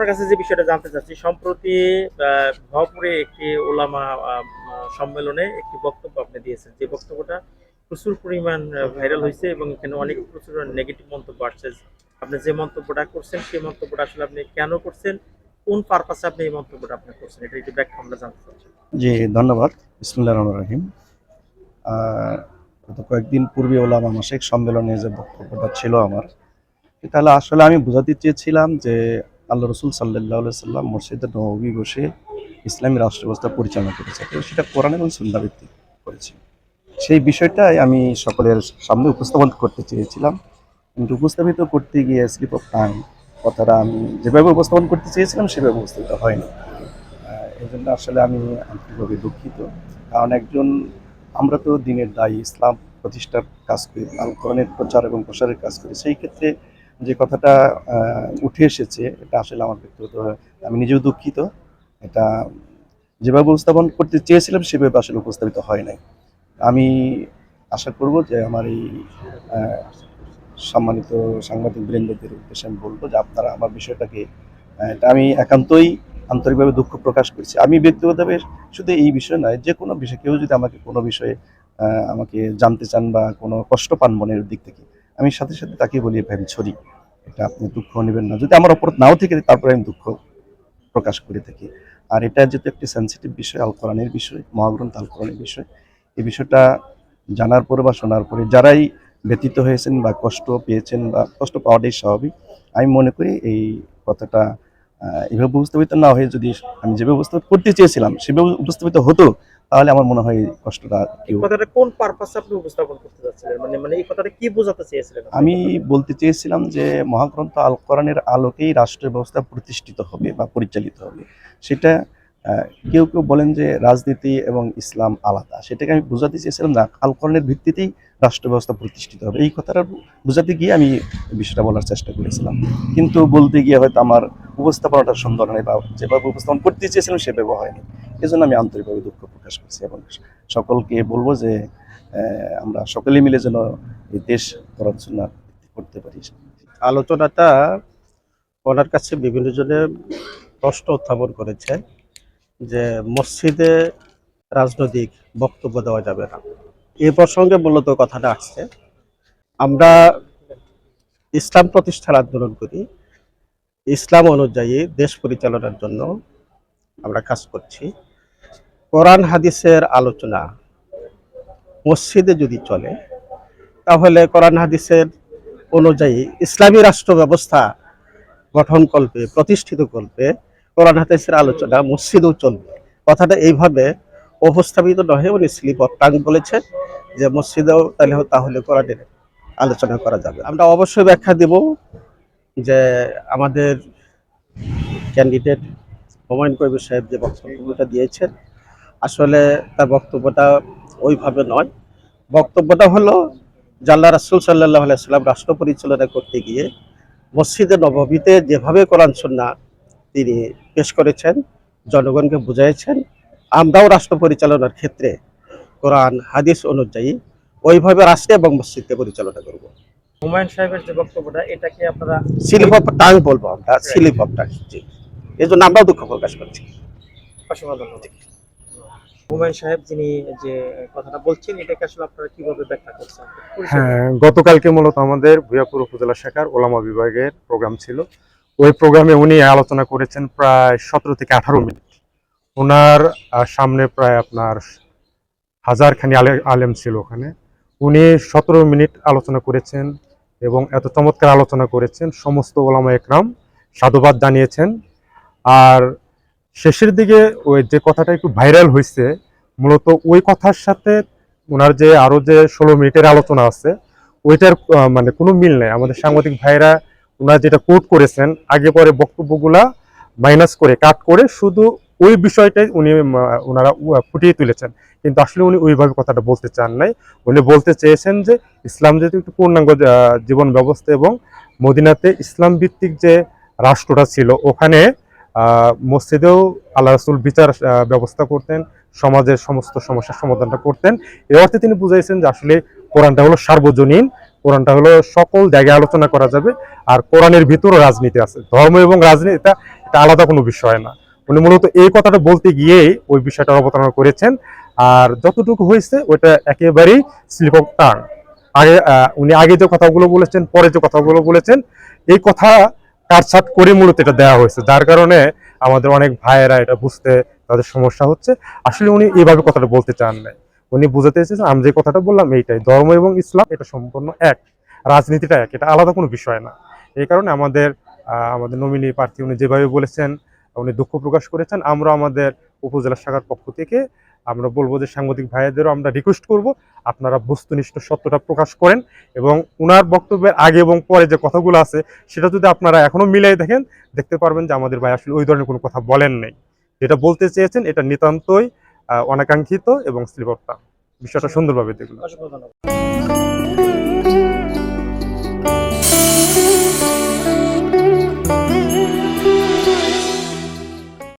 আপনার কাছে যে বিষয়টা জানতে চাচ্ছি সম্প্রতি আহ, ভরপুরে একটি ওলামা সম্মেলনে একটি বক্তব্য আপনি দিয়েছেন। যে বক্তব্যটা প্রচুর পরিমাণ ভাইরাল হয়েছে এবং এখানে অনেক প্রচুর নেগেটিভ মন্তব্য আসছে। আপনি যে মন্তব্যটা করছেন সেই মন্তব্যটা আসলে আপনি কেন করছেন? কোন পারপাসে আপনি এই মন্তব্যটা আপনি করছেন? এটা একটু ব্যাখ্যা আমরা জানতে চাচ্ছি। জি ধন্যবাদ। বিসমুল্লাহ রহমান রহিম। গত কয়েকদিন পূর্বে ওলামা মাসিক সম্মেলনে যে বক্তব্যটা ছিল আমার তাহলে আসলে আমি বোঝাতে চেয়েছিলাম যে আল্লাহ রসুল সাল্লাহ সাল্লাম মসজিদে নবী বসে ইসলামী রাষ্ট্র ব্যবস্থা পরিচালনা করেছে তো সেটা কোরআন এবং সুন্দর ভিত্তিক করেছে সেই বিষয়টাই আমি সকলের সামনে উপস্থাপন করতে চেয়েছিলাম। কিন্তু উপস্থাপিত করতে গিয়ে স্লিপ অফ টাইম কথাটা আমি যেভাবে উপস্থাপন করতে চেয়েছিলাম, সেভাবে উপস্থাপিত হয়নি। এই জন্য আসলে আমি আন্তরিকভাবে দুঃখিত। কারণ একজন, আমরা তো দিনের দায়ী ইসলাম প্রতিষ্ঠার কাজ করি আল কোরআনের প্রচার এবং প্রসারের কাজ করি, সেই ক্ষেত্রে যে কথাটা উঠে এসেছে, এটা আসলে আমার ব্যক্তিগত আমি নিজেও দুঃখিত। এটা যেভাবে উপস্থাপন করতে চেয়েছিলাম, সেভাবে আসলে উপস্থাপিত হয় নাই। আমি আশা করব যে আমার এই সম্মানিত সাংবাদিক বৃন্দদের উদ্দেশ্যে আমি বলব যে আপনারা আমার বিষয়টাকে এটা আমি একান্তই আন্তরিকভাবে দুঃখ প্রকাশ করছি। আমি ব্যক্তিগতভাবে শুধু এই বিষয় নয়, যে কোনো বিষয়, কেউ যদি আমাকে কোনো বিষয়ে আমাকে জানতে চান বা কোনো কষ্ট পান মনের দিক থেকে আমি সাথে সাথে তাকে বলি, ভাই, আমি ছড়ি এটা আপনি দুঃখ নেবেন না। যদি আমার অপরাধ নাও থেকে তারপরে আমি দুঃখ প্রকাশ করে থাকি। আর এটা যেহেতু একটি সেন্সিটিভ বিষয় আল কোরআনের বিষয়, মহাগ্রন্থ আল কোরআনের বিষয়, এই বিষয়টা জানার পরে বা শোনার পরে যারাই ব্যতীত হয়েছেন বা কষ্ট পেয়েছেন বা কষ্ট পাওয়াটাই স্বাভাবিক, আমি মনে করি এই কথাটা এভাবে উপস্থাপিত না হয়ে যদি আমি যেভাবে উপস্থাপিত করতে চেয়েছিলাম, সেভাবে উপস্থাপিত হতো তাহলে আমার মনে হয় কষ্টটা কথাটা কোন পারপাসে আপনি উপস্থাপন করতে যাচ্ছিলেন? মানে মানে এই কথাটা কি বোঝাতে চেয়েছিলেন আমি বলতে চেয়েছিলাম যে মহাগ্রন্থ আল কোরআনের আলোকেই রাষ্ট্র ব্যবস্থা প্রতিষ্ঠিত হবে বা পরিচালিত হবে। সেটা কেউ কেউ বলেন যে রাজনীতি এবং ইসলাম আলাদা। সেটাকে আমি বোঝাতে চেয়েছিলাম না। আল কোরআনের ভিত্তিতেই রাষ্ট্র ব্যবস্থা প্রতিষ্ঠিত হবে। এই কথাটা বোঝাতে গিয়ে আমি বিষয়টা বলার চেষ্টা করেছিলাম। কিন্তু বলতে গিয়ে হয়তো আমার উপস্থাপনাটা সুন্দর নয় বা যেভাবে উপস্থাপন করতে চেয়েছিলাম সেভাবে হয়নি। এজন্য আমি আন্তরিকভাবে দুঃখ প্রকাশ করছি এবং সকলকে বলব যে আমরা সকলে মিলে যেন এই দেশ পড়াশোনা করতে পারি। আলোচনাটা ওনার কাছে বিভিন্ন জনে প্রশ্ন উত্থাপন করেছে যে, মসজিদে রাজনৈতিক বক্তব্য দেওয়া যাবে না। এ প্রসঙ্গে মূলত কথাটা আসছে। আমরা ইসলাম প্রতিষ্ঠার আন্দোলন করি। ইসলাম অনুযায়ী দেশ পরিচালনার জন্য আমরা কাজ করছি। কোরআন হাদিসের আলোচনা মসজিদে যদি চলে, তাহলে কোরআন হাদিসের অনুযায়ী ইসলামী রাষ্ট্র ব্যবস্থা গঠন কল্পে প্রতিষ্ঠিত কল্পে কোরআন হাদিসের আলোচনা মসজিদেও চলবে। কথাটা এইভাবে উপস্থাপিত নহে, উনি স্লিপ অফ টাং বলেছেন যে মসজিদেও তাহলে তাহলে কোরআনের আলোচনা করা যাবে। আমরা অবশ্যই ব্যাখ্যা দেব যে আমাদের ক্যান্ডিডেট হুমায়ুন কবির সাহেব যে বক্তব্যটা দিয়েছেন আসলে তার বক্তব্যটা ওইভাবে নয়। বক্তব্যটা হলো জাল্লা রাসুল সাল্লাহ আলাইসাল্লাম রাষ্ট্র পরিচালনা করতে গিয়ে মসজিদে নববীতে যেভাবে কোরআন সন্না তিনি পেশ করেছেন জনগণকে বুঝাইছেন আমরাও রাষ্ট্র পরিচালনার ক্ষেত্রে কোরআন হাদিস অনুযায়ী ওইভাবে রাষ্ট্র এবং মসজিদকে পরিচালনা করব। হুমায়ুন সাহেবের যে বক্তব্যটা এটাকে আপনারা স্লিপ অফ টাং বলব আমরা স্লিপ অফ টাং এই জন্য আমরাও দুঃখ প্রকাশ করছি। অসংখ্য ধন্যবাদ। হুমায়ুন সাহেব যিনি যে কথাটা বলছেন এটাকে আসলে আপনারা কীভাবে ব্যাখ্যা করছেন? হ্যাঁ গতকালকে মূলত আমাদের ভুয়াপুর উপজেলা শাখার ওলামা বিভাগের প্রোগ্রাম ছিল। ওই প্রোগ্রামে উনি আলোচনা করেছেন প্রায় সতেরো থেকে আঠারো মিনিট। ওনার সামনে প্রায় আপনার হাজার খানি আলে- আলেম ছিল ওখানে। উনি সতেরো মিনিট আলোচনা করেছেন এবং এত চমৎকার আলোচনা করেছেন। সমস্ত ওলামা একরাম সাধুবাদ জানিয়েছেন। আর শেষের দিকে ওই যে কথাটা একটু ভাইরাল হয়েছে মূলত ওই কথার সাথে ওনার যে আরও যে ষোলো মিনিটের আলোচনা আছে, ওইটার মানে কোনো মিল নেই। আমাদের সাংবাদিক ভাইরা ওনারা যেটা কোট করেছেন, আগে পরে বক্তব্যগুলা মাইনাস করে কাট করে শুধু ওই বিষয়টাই উনি ওনারা ফুটিয়ে তুলেছেন। কিন্তু আসলে উনি ওইভাবে কথাটা বলতে চান নাই। উনি বলতে চেয়েছেন যে ইসলাম যেহেতু একটু পূর্ণাঙ্গ জীবন ব্যবস্থা এবং মদিনাতে ইসলাম ভিত্তিক যে রাষ্ট্রটা ছিল, ওখানে মসজিদেও আল্লাহ রাসুল বিচার ব্যবস্থা করতেন, সমাজের সমস্ত সমস্যার সমাধানটা করতেন। এর অর্থে তিনি বুঝাইছেন যে আসলে কোরআনটা হলো সার্বজনীন, কোরআনটা হলো সকল জায়গায় আলোচনা করা যাবে, আর কোরআনের ভিতরও রাজনীতি আছে। ধর্ম এবং রাজনীতি, এটা এটা আলাদা কোনো বিষয় না। উনি মূলত এই কথাটা বলতে গিয়ে ওই বিষয়টা অবতারণা করেছেন, আর যতটুকু হয়েছে ওইটা একেবারেই স্লিপ অফ আগে উনি আগে যে কথাগুলো বলেছেন, পরে যে কথাগুলো বলেছেন, এই কথা কাটছাট করে মূলত এটা দেওয়া হয়েছে। যার কারণে আমাদের অনেক ভাইয়েরা এটা বুঝতে তাদের সমস্যা হচ্ছে। আসলে উনি এইভাবে কথাটা বলতে চান নাই। উনি বুঝাতে চেয়েছেন, আমি যে কথাটা বললাম এইটাই। ধর্ম এবং ইসলাম, এটা সম্পূর্ণ এক। রাজনীতিটা এক। এটা আলাদা কোনো বিষয় না। এই কারণে আমাদের আমাদের নমিনি প্রার্থী উনি যেভাবে বলেছেন, উনি দুঃখ প্রকাশ করেছেন। আমরা আমাদের উপজেলা শাখার পক্ষ থেকে আমরা বলব যে সাংবাদিক ভাইয়াদেরও আমরা রিকোয়েস্ট করব আপনারা বস্তুনিষ্ঠ সত্যটা প্রকাশ করেন এবং উনার বক্তব্যের আগে এবং পরে যে কথাগুলো আছে, সেটা যদি আপনারা এখনও মিলাই দেখেন, দেখতে পারবেন যে আমাদের ভাই আসলে ওই ধরনের কোনো কথা বলেন নাই। যেটা বলতে চেয়েছেন, এটা নিতান্তই অনাকাঙ্ক্ষিত এবং স্লিপ বিষয়টা সুন্দরভাবে দেখলাম